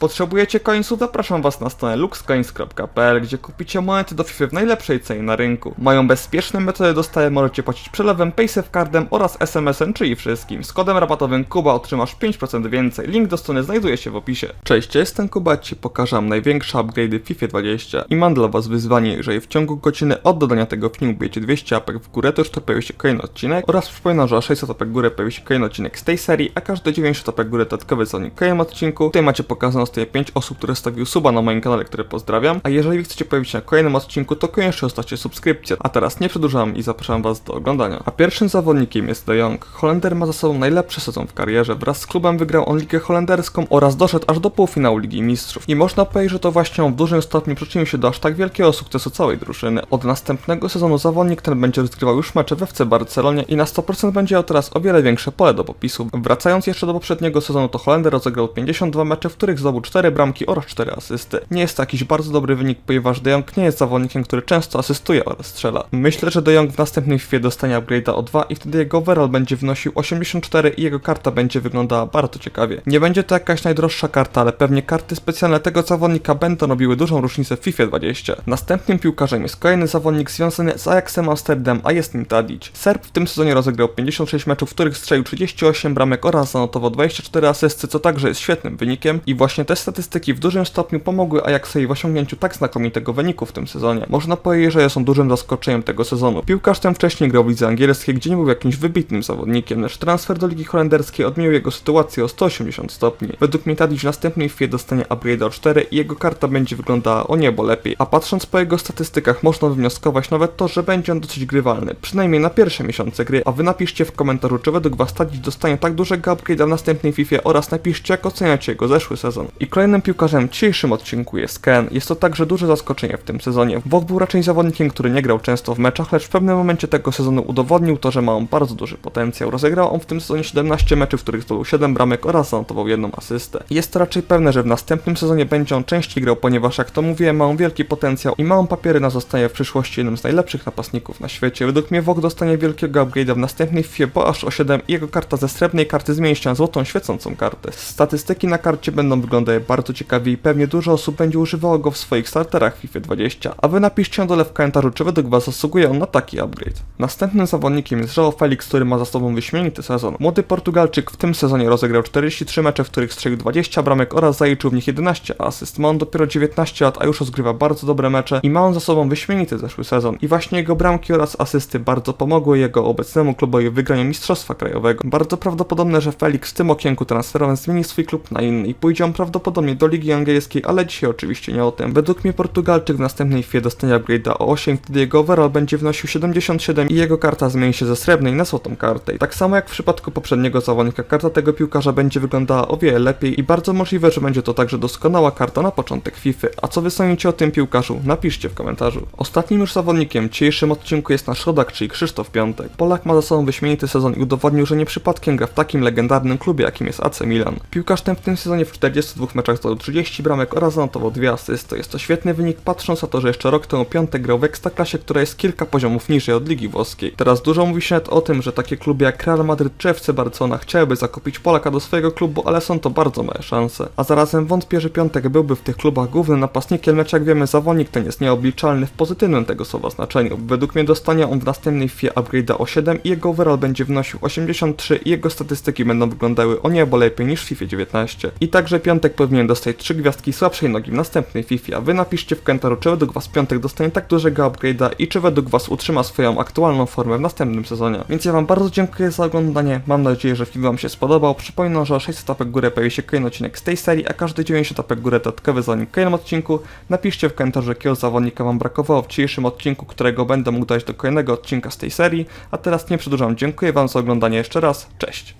Potrzebujecie coinsów? Zapraszam was na stronę luxcoins.pl, gdzie kupicie monety do FIFA w najlepszej cenie na rynku. Mają bezpieczne metody dostawy, możecie płacić przelewem, paysafecardem oraz SMS-em, czyli wszystkim. Z kodem rabatowym Kuba otrzymasz 5% więcej. Link do strony znajduje się w opisie. Cześć, jestem Kuba, ci pokażę największe upgrade'y w FIFA 20 i mam dla was wyzwanie, jeżeli w ciągu godziny od dodania tego filmu bijecie 200 apek w górę, to już to pojawi się kolejny odcinek oraz przypominam, że o 600 apek w górę pojawi się kolejny odcinek z tej serii, a każde 90 apek w górę dodatkowy zonik w kolejnym odcinku. Tutaj macie pokazane zostaje 5 osób, które stawiły suba na moim kanale, które pozdrawiam, a jeżeli chcecie pojawić się na kolejnym odcinku, to koniecznie zostawcie subskrypcję. A teraz nie przedłużam i zapraszam was do oglądania. A pierwszym zawodnikiem jest De Jong. Holender ma za sobą najlepszy sezon w karierze. Wraz z klubem wygrał on ligę holenderską oraz doszedł aż do półfinału Ligi Mistrzów. I można powiedzieć, że to właśnie on w dużym stopniu przyczynił się do aż tak wielkiego sukcesu całej drużyny. Od następnego sezonu zawodnik ten będzie rozgrywał już mecze we FC Barcelonie i na 100% będzie miał teraz o wiele większe pole do popisu. Wracając jeszcze do poprzedniego sezonu, to Holender rozegrał 52 mecze, w których zdobył 4 bramki oraz 4 asysty. Nie jest to jakiś bardzo dobry wynik, ponieważ De Jong nie jest zawodnikiem, który często asystuje oraz strzela. Myślę, że De Jong w następnej chwili dostanie upgrade'a o 2 i wtedy jego overall będzie wnosił 84 i jego karta będzie wyglądała bardzo ciekawie. Nie będzie to jakaś najdroższa karta, ale pewnie karty specjalne tego zawodnika będą robiły dużą różnicę w FIFA 20. Następnym piłkarzem jest kolejny zawodnik związany z Ajaxem Amsterdam, a jest nim Tadic. Serb w tym sezonie rozegrał 56 meczów, w których strzelił 38 bramek oraz zanotował 24 asysty, co także jest świetnym wynikiem i właśnie te statystyki w dużym stopniu pomogły Ajaxowi w osiągnięciu tak znakomitego wyniku w tym sezonie. Można powiedzieć, że są dużym zaskoczeniem tego sezonu. Piłkarz ten wcześniej grał w lidze angielskiej, gdzie nie był jakimś wybitnym zawodnikiem, lecz transfer do ligi holenderskiej odmienił jego sytuację o 180 stopni. Według mnie Tadic w następnej chwili dostanie upgrade o 4 i jego karta będzie wyglądała o niebo lepiej. A patrząc po jego statystykach można wywnioskować nawet to, że będzie on dosyć grywalny, przynajmniej na pierwsze miesiące gry, a wy napiszcie w komentarzu, czy według was Tadic dostanie tak dużego upgrade'a w następnej FIFA oraz napiszcie, jak oceniacie jego zeszły sezon. I kolejnym piłkarzem w dzisiejszym odcinku jest Ken. Jest to także duże zaskoczenie w tym sezonie. Wok był raczej zawodnikiem, który nie grał często w meczach, lecz w pewnym momencie tego sezonu udowodnił to, że ma on bardzo duży potencjał. Rozegrał on w tym sezonie 17 meczy, w których zdobył 7 bramek oraz zanotował jedną asystę. Jest to raczej pewne, że w następnym sezonie będzie on częściej grał, ponieważ jak to mówiłem, ma on wielki potencjał i ma on papiery na zostanie w przyszłości jednym z najlepszych napastników na świecie. Według mnie Wok dostanie wielkiego upgrade'a w następnej FIFA, bo aż o 7 i jego karta ze srebrnej karty zmieni się na złotą świecącą kartę. Statystyki na karcie będą bardzo ciekawie i pewnie dużo osób będzie używało go w swoich starterach FIFA 20, a wy napiszcie na dole w komentarzu, czy według was zasługuje on na taki upgrade. Następnym zawodnikiem jest João Felix, który ma za sobą wyśmienity sezon. Młody Portugalczyk w tym sezonie rozegrał 43 mecze, w których strzelił 20 bramek oraz zaliczył w nich 11 asyst. Ma on dopiero 19 lat, a już rozgrywa bardzo dobre mecze i ma on za sobą wyśmienity zeszły sezon. I właśnie jego bramki oraz asysty bardzo pomogły jego obecnemu klubowi w wygraniu Mistrzostwa Krajowego. Bardzo prawdopodobne, że Felix w tym okienku transferowym zmieni swój klub na inny i pójdzie on prawdopodobnie do Ligi Angielskiej, ale dzisiaj oczywiście nie o tym. Według mnie Portugalczyk w następnej chwili dostanie upgrade'a o 8, wtedy jego overall będzie wnosił 77 i jego karta zmieni się ze srebrnej na złotą kartę. Tak samo jak w przypadku poprzedniego zawodnika, karta tego piłkarza będzie wyglądała o wiele lepiej i bardzo możliwe, że będzie to także doskonała karta na początek FIFA. A co wy sądzicie o tym piłkarzu? Napiszcie w komentarzu. Ostatnim już zawodnikiem w dzisiejszym odcinku jest nasz rodak, czyli Krzysztof Piątek. Polak ma za sobą wyśmienity sezon i udowodnił, że nie przypadkiem gra w takim legendarnym klubie, jakim jest AC Milan. Piłkarz ten w tym sezonie w 42 meczach zdobył 30 bramek oraz zanotował dwie asysty. Jest to świetny wynik, patrząc na to, że jeszcze rok temu Piątek grał w Ekstraklasie, która jest kilka poziomów niżej od Ligi Włoskiej. Teraz dużo mówi się nawet o tym, że takie kluby jak Real Madryt czy FC Barcelona chciałyby zakupić Polaka do swojego klubu, ale są to bardzo małe szanse. A zarazem wątpię, że Piątek byłby w tych klubach głównym napastnikiem, lecz jak wiemy zawodnik ten jest nieobliczalny w pozytywnym tego słowa znaczeniu. Według mnie dostanie on w następnej chwili upgrade'a o 7 i jego overall będzie wnosił 83 i jego statystyki będą wyglądały o niebo lepiej niż w FIFA 19. I także Piątek powinien dostać 3 gwiazdki słabszej nogi w następnej FIFA. Wy napiszcie w komentarzu, czy według was Piątek dostanie tak dużego upgrade'a i czy według was utrzyma swoją aktualną formę w następnym sezonie. Więc ja wam bardzo dziękuję za oglądanie, mam nadzieję, że film wam się spodobał. Przypominam, że o 600 apek górę pojawi się kolejny odcinek z tej serii, a każdy 90 apek górę dodatkowy zanim w kolejnym odcinku. Napiszcie w komentarzu, jakiego zawodnika wam brakowało w dzisiejszym odcinku, którego będę mógł dać do kolejnego odcinka z tej serii. A teraz nie przedłużam, dziękuję wam za oglądanie jeszcze raz, cześć!